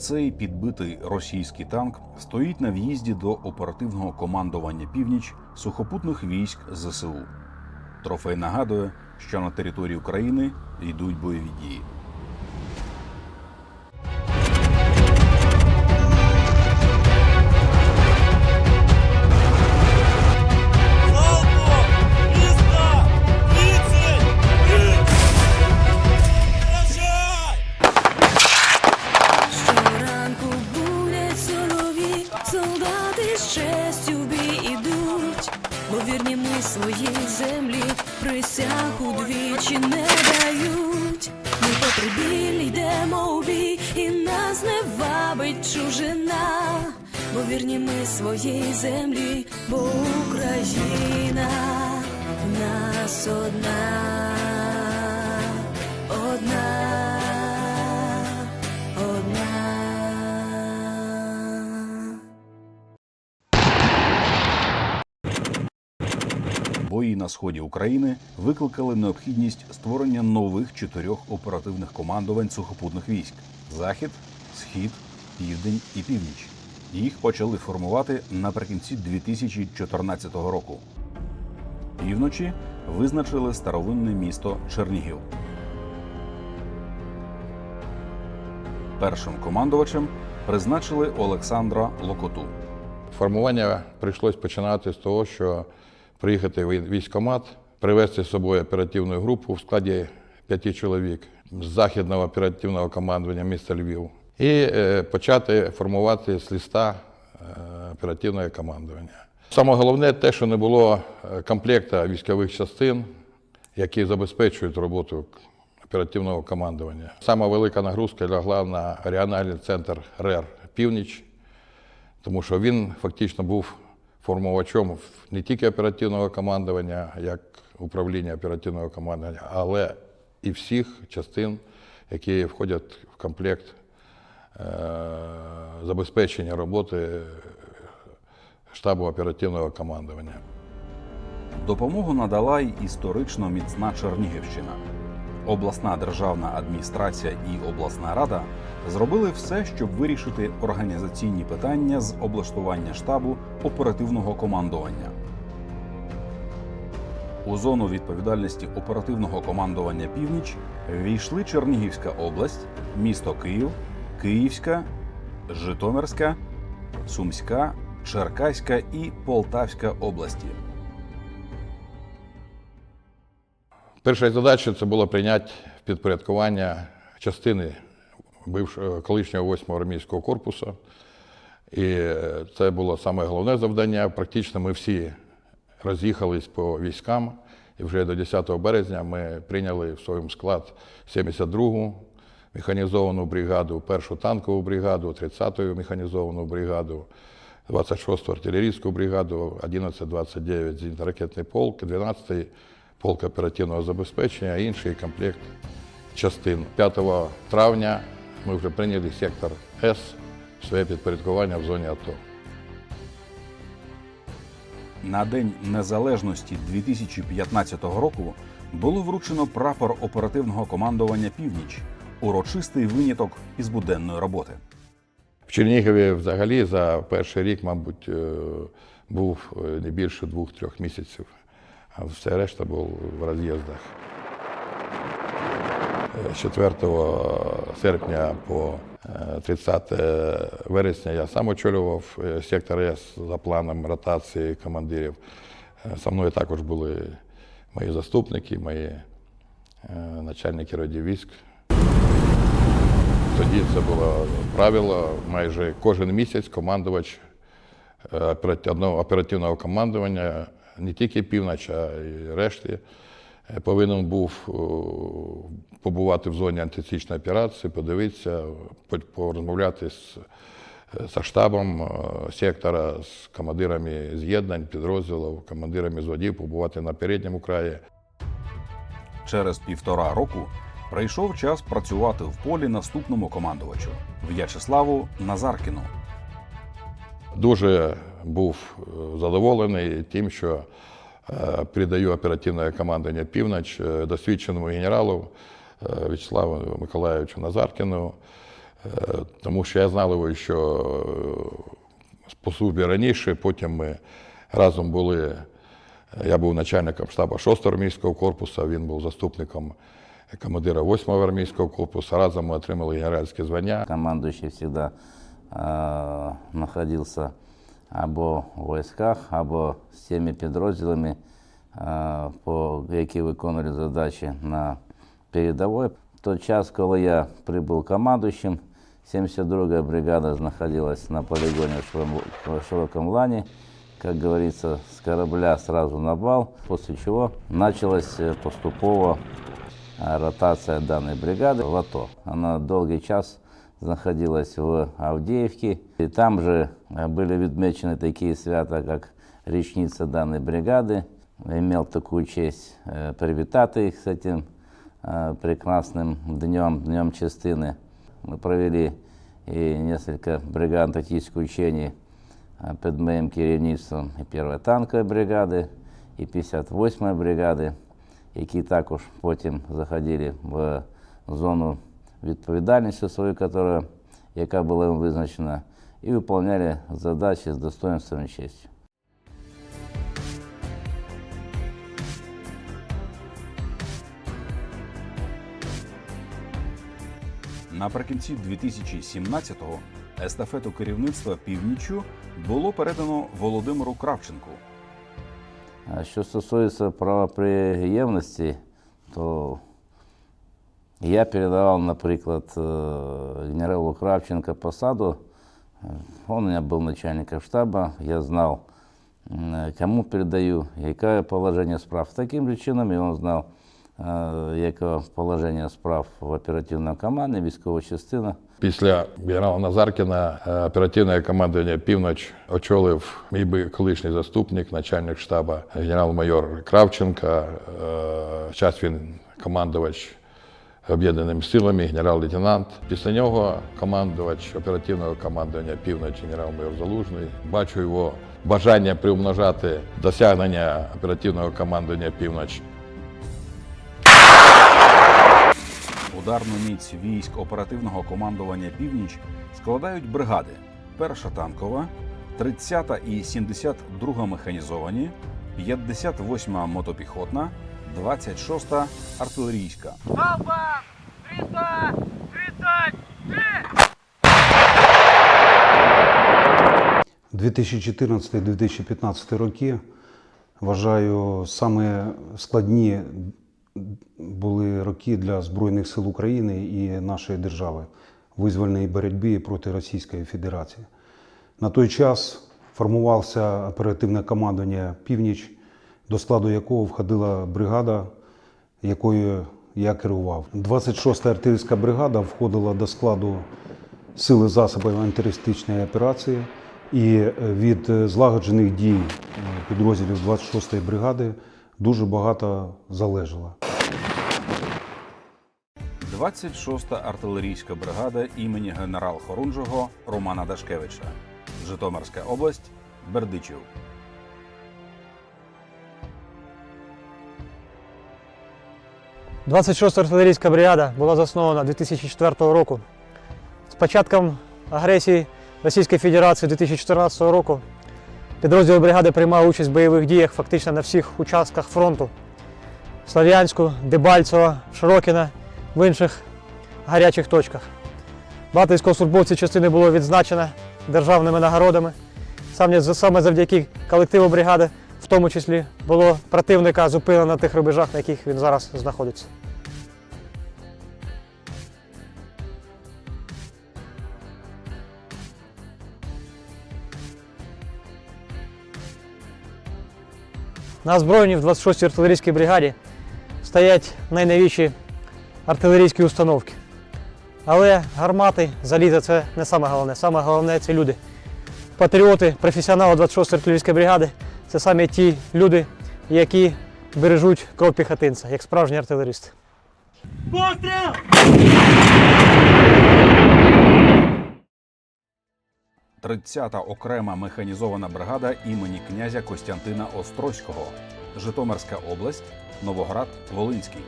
Цей підбитий російський танк стоїть на в'їзді до оперативного командування Північ сухопутних військ ЗСУ. Трофей нагадує, що на території України йдуть бойові дії. Вабить чужина, бо вірні ми своїй землі, бо Україна нас одна, одна. Одна. Бої на сході України викликали необхідність створення нових чотирьох оперативних командувань сухопутних військ: Захід, Схід, Південь і Північ. Їх почали формувати наприкінці 2014 року. Півночі визначили старовинне місто Чернігів. Першим командувачем призначили Олександра Локоту. Формування прийшлось починати з того, що приїхати в військкомат, привезти з собою оперативну групу в складі п'яти чоловік з західного оперативного командування міста Львів і е, почати формувати з листа е, оперативного командування. Саме головне те, що не було е, комплекта військових частин, які забезпечують роботу оперативного командування. Сама велика нагрузка лягла на регіональний центр РЕР Північ, тому що він фактично був формувачом не тільки оперативного командування, як управління оперативного командування, але і всіх частин, які входять в комплект забезпечення роботи штабу оперативного командування. Допомогу надала й історично міцна Чернігівщина. Обласна державна адміністрація і обласна рада зробили все, щоб вирішити організаційні питання з облаштування штабу оперативного командування. У зону відповідальності оперативного командування Північ війшли Чернігівська область, місто Київ, Київська, Житомирська, Сумська, Черкаська і Полтавська області. Перша задача це було прийняти в підпорядкування частини колишнього 8-го армійського корпусу. І це було саме головне завдання. Практично ми всі роз'їхались по військам, і вже до 10 березня ми прийняли в своєму склад 72-гу механізовану бригаду, першу танкову бригаду, 30-ю механізовану бригаду, 26-ту артилерійську бригаду, 11-29 зенітно-ракетний полк, 12-й полк оперативного забезпечення, інший комплект частин. 5 травня ми вже прийняли сектор С в своє підпорядкування в зоні АТО. На День Незалежності 2015 року було вручено прапор оперативного командування Північ, урочистий виняток із буденної роботи. В Чернігові взагалі за перший рік, мабуть, е, був е, не більше двох-трьох місяців, а все решта був в роз'їздах. Е, 4 серпня по е, 30 вересня я сам очолював е, сектор С за планом ротації командирів. Е, Со мною також були мої заступники, мої е, начальники родів військ. Тоді це було правило. Майже кожен місяць командувач е, оперативного, командування, не тільки північ, а й решті, е, повинен був побувати в зоні антиціичної операції, подивитися, порозмовляти з, з штабом е, сектора, з командирами з'єднань, підрозділів, командирами зводів, побувати на передньому краї. Через півтора року прийшов час працювати в полі наступному командувачу В'ячеславу Назаркіну. Дуже був е, задоволений тим, що е, передаю оперативне командування північ е, досвідченому генералу В'ячеславу Миколаївичу Назаркіну. Тому що я знав його, що е, по службі раніше, потім ми разом були. Я був начальником штабу 6-го армійського корпусу, він був заступником командира 8-го армійського корпусу. Разом ми отримали генеральське звання. Командующий всегда э, находился або в войсках, або з тими підрозділами, э, по, які виконували задачі на передовій. В той час, коли я прибув командуючим, 72-я бригада знаходилась на полігоні в Широм- в Широком Лані, как говорится, с корабля сразу на бал, после чего началась э, поступово а, ротация данной бригады в АТО. Она долгий час находилась в Авдеевке. И там же а, были відмечені такие свята, как речница данной бригады. Имел такую честь э, привитать их с этим э, прекрасным днем, днем частины. Мы провели и несколько бригад тактических учений а, під моїм керівництвом і 1 танкової бригади, і 58-ї бригади, Які також потім заходили в зону відповідальності свою, яка, яка була їм визначена, і виконували задачі з достоинством і честю. Наприкінці 2017-го естафету керівництва північчю було передано Володимиру Кравченку. А Що стосується правоприємності, то я передавав, наприклад, е, генералу Кравченко посаду. Он у меня был начальником штаба, я знал, кому передаю, яке положення справ. Таким же чином і він знав, е, яке положення справ в оперативному команді, військова частина. Після генерала Назаркіна е, оперативне командування Півноч очолив мій би колишній заступник, начальник штабу генерал-майор Кравченко. Е, Час він командувач об'єднаними силами, генерал-лейтенант. Після нього командувач оперативного командування Півноч генерал-майор Залужний. Бачу його бажання приумножати досягнення оперативного командування Півноч Ударну міць військ оперативного командування Північ складають бригади: перша танкова, 30-та і 72-га механізовані, 58-ма мотопіхотна, 26-та артилерійська. 2014-2015 роки вважаю саме складні були роки для Збройних сил України і нашої держави в визвольній боротьбі проти Російської Федерації. На той час формувався оперативне командування Північ, до складу якого входила бригада, якою я керував. 26-та артилерійська бригада входила до складу сили засобів антитерористичної операції, і від злагоджених дій підрозділів 26-ї бригади дуже багато залежало. 26-та артилерійська бригада імені генерал Хорунжого Романа Дашкевича. Житомирська область, Бердичів. – 26-та артилерійська бригада була заснована 2004 року. З початком агресії Російської Федерації 2014 року підрозділи бригади приймали участь в бойових діях фактично на всіх участках фронту. Слов'янську, Дебальцево, Широкіна, в інших гарячих точках. Багато військовослужбовців частини було відзначено державними нагородами. Саме завдяки колективу бригади, в тому числі, було противника зупинено на тих рубежах, на яких він зараз знаходиться. На озброєнні в 26-й артилерійській бригаді стоять найновіші артилерійські установки. Але гармати, заліза це не саме головне. Саме головне це люди. Патріоти, професіонали 26-ї артилерійської бригади це саме ті люди, які бережуть кров піхотинця, як справжні артилеристи. Постріл! – 30-та окрема механізована бригада імені князя Костянтина Острозького. Житомирська область, Новоград, Волинський.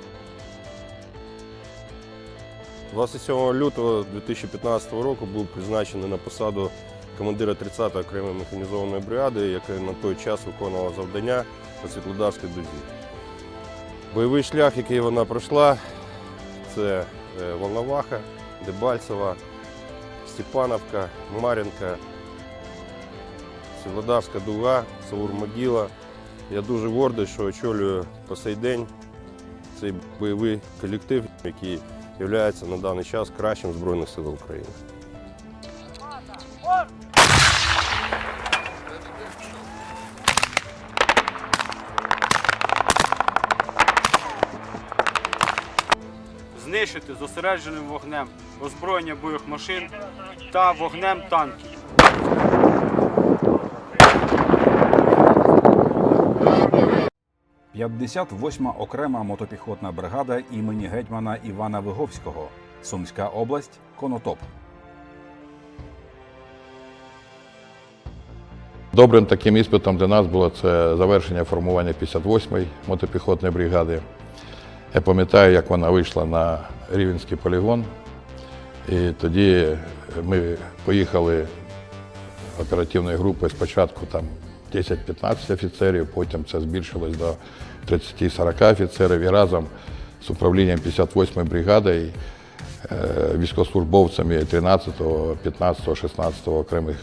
27 лютого 2015 року був призначений на посаду командира 30-ї окремої механізованої бригади, яка на той час виконувала завдання на Світлодарській дузі. Бойовий шлях, який вона пройшла, це е, Волноваха, Дебальцева, Степановка, Мар'їнка, Світлодарська дуга, Саур-Могила. Я дуже гордий, що очолюю по сей день цей бойовий колектив, який є на даний час кращим Збройних сил України. Знищити зосередженим вогнем озброєння бойових машин та вогнем танків. – 58-ма окрема мотопіхотна бригада імені гетьмана Івана Виговського, Сумська область, Конотоп. Добрим таким іспитом для нас було це завершення формування 58-ї мотопіхотної бригади. Я пам'ятаю, як вона вийшла на Рівенський полігон. І тоді ми поїхали оперативною групою спочатку там 10-15 офіцерів, потім це збільшилось до 30-40 офіцерів і разом з управлінням 58-ї бригади, військовослужбовцями 13-го, 15-го, 16-го окремих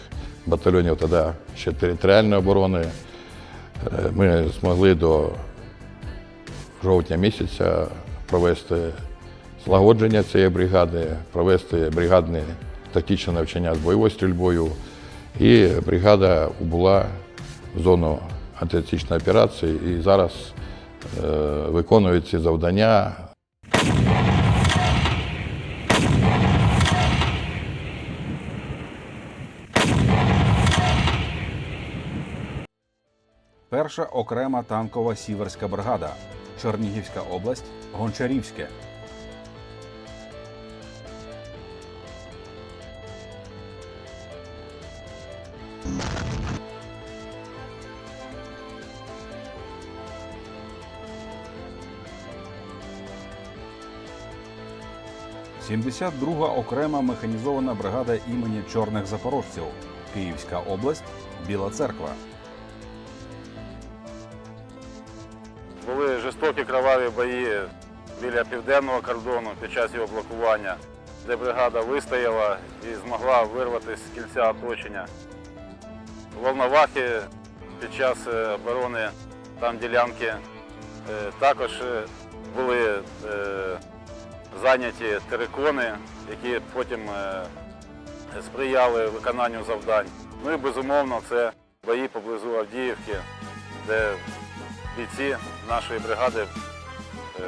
батальйонів тоді ще територіальної оборони. е, Ми змогли до жовтня місяця провести злагодження цієї бригади, провести бригадне тактичне навчання з бойовою стрільбою. І бригада убула в зону антитерористичної операції і зараз е, виконує ці завдання Перша окрема танкова сіверська бригада, Чернігівська область, Гончарівське. Сімдесят друга окрема механізована бригада імені Чорних Запорожців, Київська область, Біла Церква. Жорстокі кроваві бої біля південного кордону під час його блокування, де бригада вистояла і змогла вирватися з кільця оточення. Волновахи під час е, оборони там ділянки е, також е, були зайняті терикони, які потім сприяли виконанню завдань. Ну і безумовно це бої поблизу Авдіївки, де бійці нашої бригади е,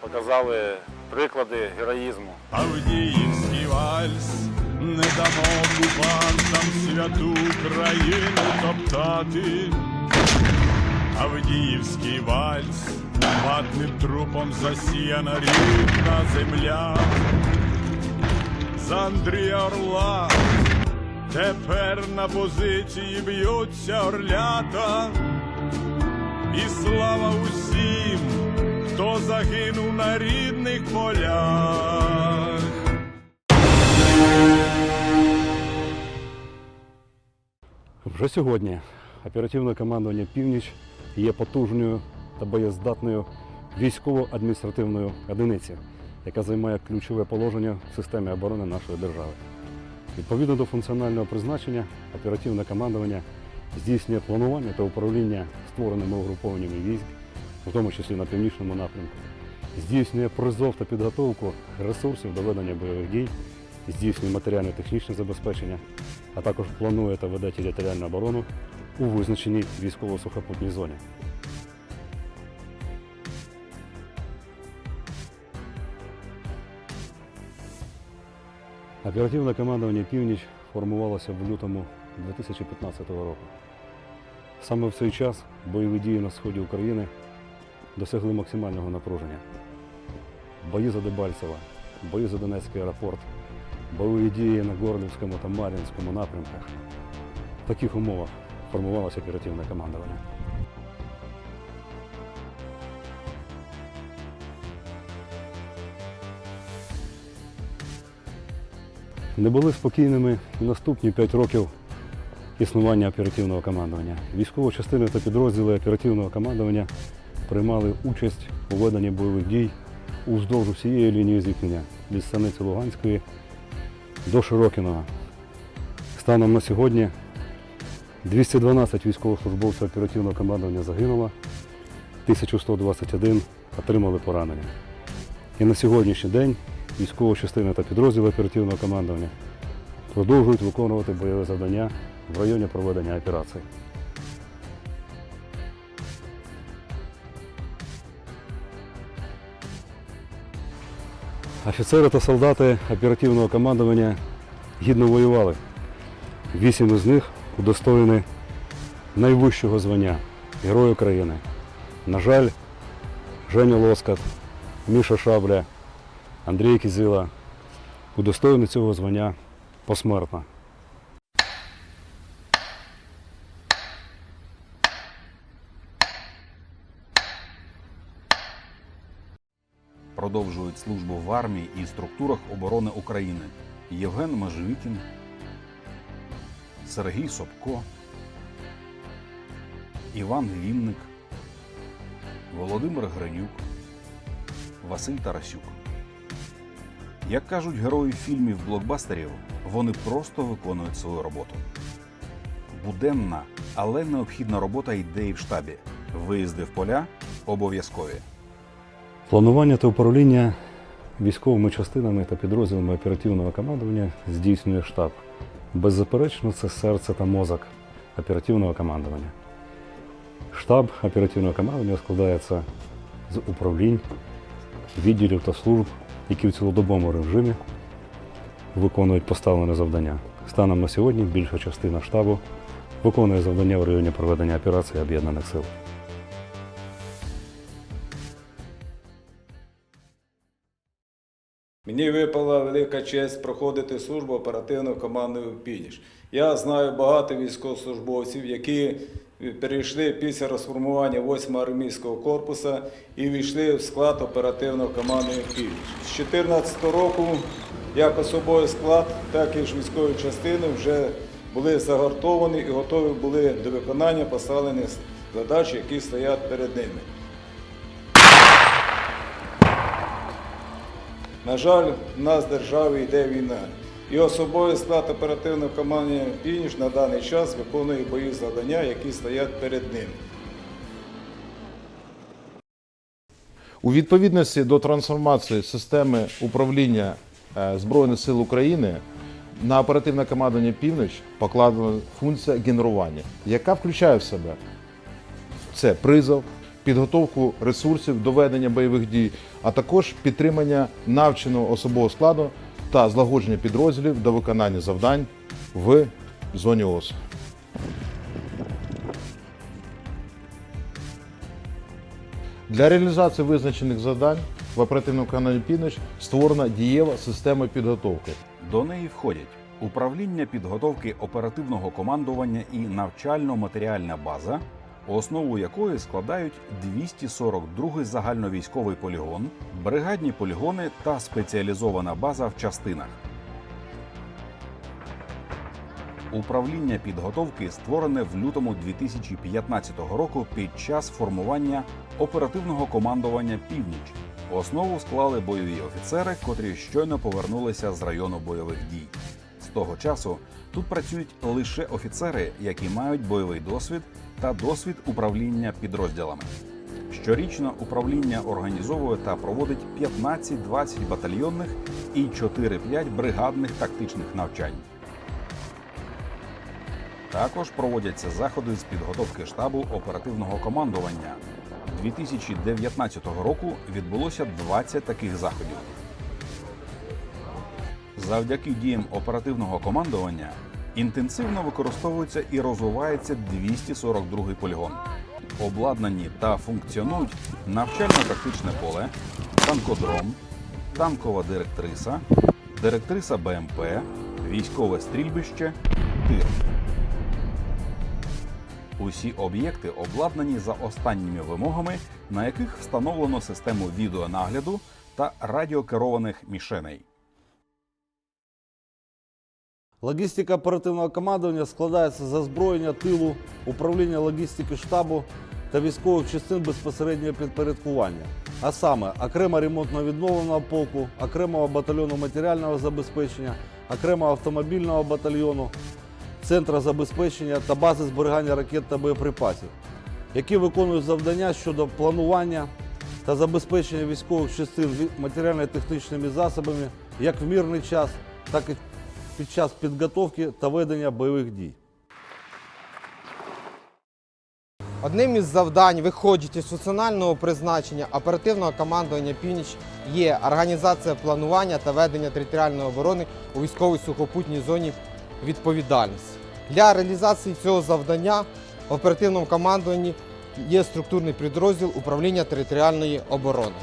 показали приклади героїзму. Авдіївський вальс, не дамо окупантам святу країну топтати. Авдіївський вальс, матним трупом засіяна рідна земля. За Андрія Орла тепер на позиції б'ються орлята. І слава усім, хто загинув на рідних полях. Вже сьогодні оперативне командування Північ є потужною та боєздатною військово-адміністративною одиницею, яка займає ключове положення в системі оборони нашої держави. Відповідно до функціонального призначення, оперативне командування здійснює планування та управління створеними угрупованнями військ, в тому числі на північному напрямку, здійснює призов та підготовку ресурсів до ведення бойових дій, здійснює матеріально-технічне забезпечення, а також планує та веде територіальну оборону у визначеній військово-сухопутній зоні. Оперативне командування Північ формувалося в лютому 2015 року. Саме в цей час бойові дії на сході України досягли максимального напруження. Бої за Дебальцево, бої за Донецький аеропорт, бойові дії на Горлівському та Мар'їнському напрямках. В таких умовах формувалося оперативне командування. Не були спокійними і наступні 5 років існування оперативного командування. Військові частини та підрозділи оперативного командування приймали участь у веденні бойових дій уздовж усієї лінії зіткнення від станиці Луганської до Широкіного. Станом на сьогодні 212 військовослужбовців оперативного командування загинуло, 1121 отримали поранення. І на сьогоднішній день військові частини та підрозділи оперативного командування продовжують виконувати бойові завдання в районі проведення операцій. Офіцери та солдати оперативного командування гідно воювали. Вісім із них удостоєні найвищого звання Герой України. На жаль, Женя Лоскат, Міша Шабля, Андрій Кізила удостоєні цього звання посмертно. Продовжують службу в армії і структурах оборони України Євген Межвікін, Сергій Собко, Іван Вінник, Володимир Гринюк, Василь Тарасюк. Як кажуть герої фільмів блокбастерів, вони просто виконують свою роботу. Буденна, але необхідна робота йде і в штабі. Виїзди в поля обов'язкові. Планування та управління військовими частинами та підрозділами оперативного командування здійснює штаб. Беззаперечно, це серце та мозок оперативного командування. Штаб оперативного командування складається з управлінь, відділів та служб, які в цілодобовому режимі виконують поставлене завдання. Станом на сьогодні більша частина штабу виконує завдання в районі проведення операції Об'єднаних сил. Мені випала велика честь проходити службу оперативного командного «Північ». Я знаю багато військовослужбовців, які перейшли після розформування 8-го армійського корпусу і війшли в склад оперативного командного «Північ». З 2014 року як особовий склад, так і військові частини вже були загартовані і готові були до виконання поставлених задач, які стоять перед ними. На жаль, в нас в державі йде війна. І особовий склад оперативного командування «Північ» на даний час виконує бої завдання, які стоять перед ним. У відповідності до трансформації системи управління е, Збройних сил України на оперативне командування Північ покладена функція генерування, яка включає в себе це призов, підготовку ресурсів до ведення бойових дій, а також підтримання навченого особового складу та злагодження підрозділів до виконання завдань в зоні ОС. Для реалізації визначених завдань в оперативному каналі Північ створена дієва система підготовки. До неї входять управління підготовки оперативного командування і навчально-матеріальна база, основу якої складають 242 загальновійськовий полігон, бригадні полігони та спеціалізована база в частинах. Управління підготовки створене в лютому 2015 року під час формування оперативного командування Північ. Основу склали бойові офіцери, котрі щойно повернулися з району бойових дій. Того часу тут працюють лише офіцери, які мають бойовий досвід та досвід управління підрозділами. Щорічно управління організовує та проводить 15-20 батальйонних і 4-5 бригадних тактичних навчань. Також проводяться заходи з підготовки штабу оперативного командування. 2019 року відбулося 20 таких заходів. Завдяки діям оперативного командування інтенсивно використовується і розвивається 242-й полігон. Обладнані та функціонують навчально-тактичне поле, танкодром, танкова директриса, директриса БМП, військове стрільбище, тир. Усі об'єкти обладнані за останніми вимогами, на яких встановлено систему відеонагляду та радіокерованих мішеней. Логістика оперативного командування складається з озброєння тилу, управління логістики штабу та військових частин безпосереднього підпорядкування. А саме окремо ремонтно-відновленого полку, окремого батальйону матеріального забезпечення, окремого автомобільного батальйону, центра забезпечення та бази зберігання ракет та боєприпасів, які виконують завдання щодо планування та забезпечення військових частин матеріально-технічними засобами як в мирний час, так і під час підготовки та ведення бойових дій. Одним із завдань, виходячи з функціонального призначення оперативного командування Північ, є організація планування та ведення територіальної оборони у військовій сухопутній зоні відповідальності. Для реалізації цього завдання в оперативному командуванні є структурний підрозділ управління територіальної оборони.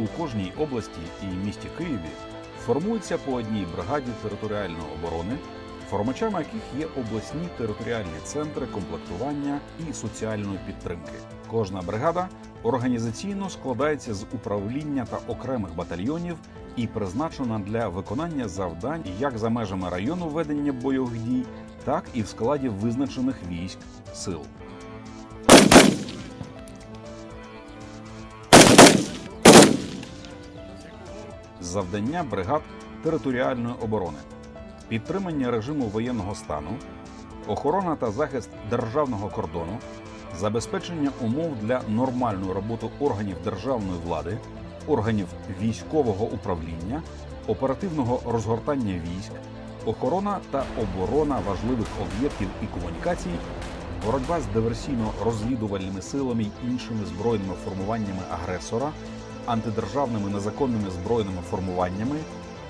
У кожній області і місті Києві формується по одній бригаді територіальної оборони, формачами яких є обласні територіальні центри комплектування і соціальної підтримки. Кожна бригада організаційно складається з управління та окремих батальйонів і призначена для виконання завдань як за межами району ведення бойових дій, так і в складі визначених військ сил. Завдання бригад територіальної оборони, підтримання режиму воєнного стану, охорона та захист державного кордону, забезпечення умов для нормальної роботи органів державної влади, органів військового управління, оперативного розгортання військ, охорона та оборона важливих об'єктів і комунікацій, боротьба з диверсійно-розвідувальними силами й іншими збройними формуваннями агресора, антидержавними незаконними збройними формуваннями,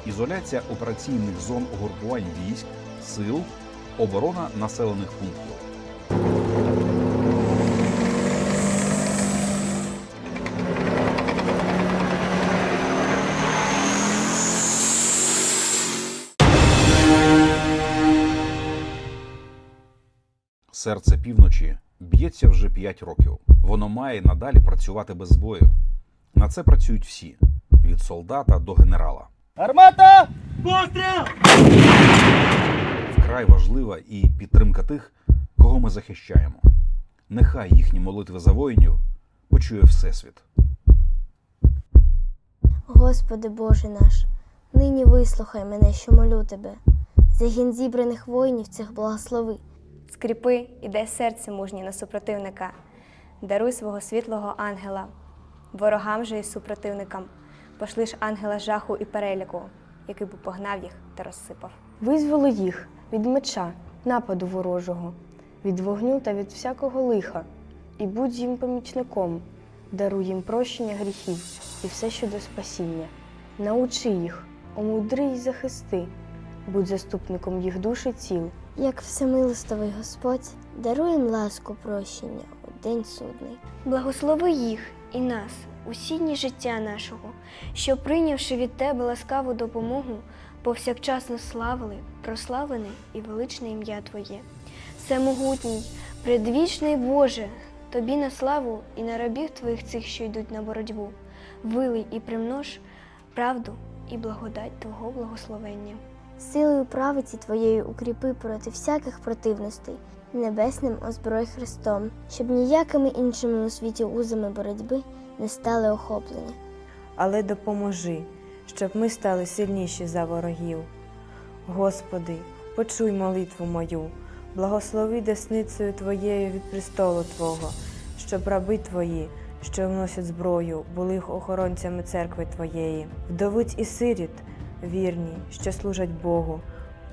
ізоляція операційних зон угрупувань військ, сил, оборона населених пунктів. Серце півночі б'ється вже 5 років. Воно має надалі працювати без збоїв. На це працюють всі від солдата до генерала. Армата! Постріл! Вкрай важлива і підтримка тих, кого ми захищаємо. Нехай їхні молитви за воїнів почує Всесвіт. Господи Боже наш, нині вислухай мене, що молю тебе. Загін зібраних воїнів цих благослови. Скріпи і дай серце мужнє на супротивника, даруй свого світлого ангела, ворогам же і супротивникам, пошли ж ангела жаху і переліку, який би погнав їх та розсипав. Визволи їх від меча, нападу ворожого, від вогню та від всякого лиха, і будь їм помічником, даруй їм прощення гріхів і все щодо спасіння. Научи їх, омудри й захисти, будь заступником їх душі ціл. Як всемилостивий Господь, даруй їм ласку прощення у день судний. Благослови їх і нас у сідні життя нашого, що, прийнявши від Тебе ласкаву допомогу, повсякчасно славили, прославлене і величне ім'я Твоє. Всемогутній, предвічний Боже, Тобі на славу і на рабів Твоїх цих, що йдуть на боротьбу, вилий і примнож правду і благодать Твого благословення. Силою правиці Твоєю укріпи проти всяких противностей, небесним озброй Христом, щоб ніякими іншими у світі узами боротьби не стали охоплені. але допоможи, щоб ми стали сильніші за ворогів. Господи, почуй молитву мою, благослови десницею Твоєю від престолу Твого, щоб раби Твої, що вносять зброю, були охоронцями церкви Твоєї, вдовиць і сиріт, вірні, що служать Богу,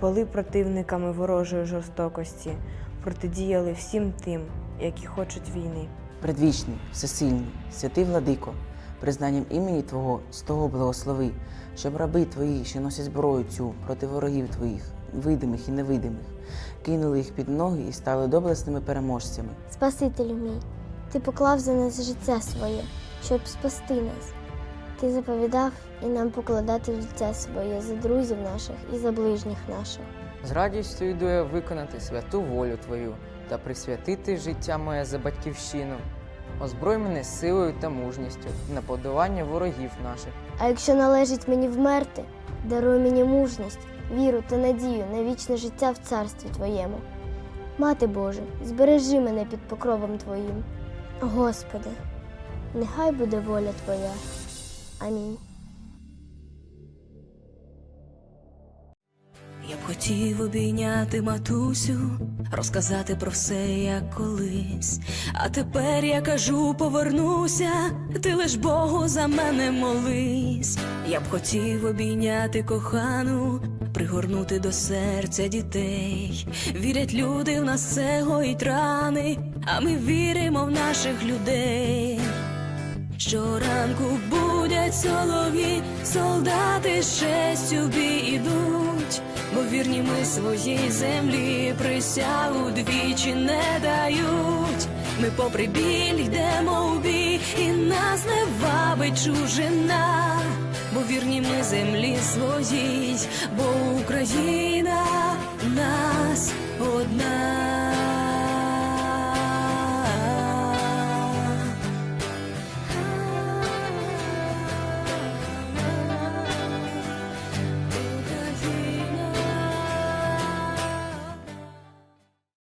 були противниками ворожої жорстокості, протидіяли всім тим, які хочуть війни. Предвічний, всесильний, святий владико, признанням імені Твого з того благослови, щоб раби Твої, що носять зброю цю проти ворогів Твоїх, видимих і невидимих, кинули їх під ноги і стали доблесними переможцями. Спасителю мій, Ти поклав за нас життя своє, щоб спасти нас. Ти заповідав і нам покладати життя своє за друзів наших і за ближніх наших. З радістю йду я виконати святу волю Твою та присвятити життя моє за батьківщину. Озброй мене силою та мужністю на подолання ворогів наших. А якщо належить мені вмерти, даруй мені мужність, віру та надію на вічне життя в царстві Твоєму. Мати Боже, збережи мене під покровом Твоїм. Господи, нехай буде воля Твоя. Амінь. Я б хотів обійняти матусю, розказати про все, як колись. А тепер я кажу, повернуся, ти лиш Богу за мене молись. Я б хотів обійняти кохану, пригорнути до серця дітей. Вірять люди, в нас це гоїть рани, а ми віримо в наших людей. Щоранку будять солов'ї, солдати з честю бій ідуть, бо вірні ми своїй землі присягу двічі не дають. Ми попри біль йдемо у бій, і нас не вабить чужина, бо вірні ми землі своїй, бо Україна нас одна.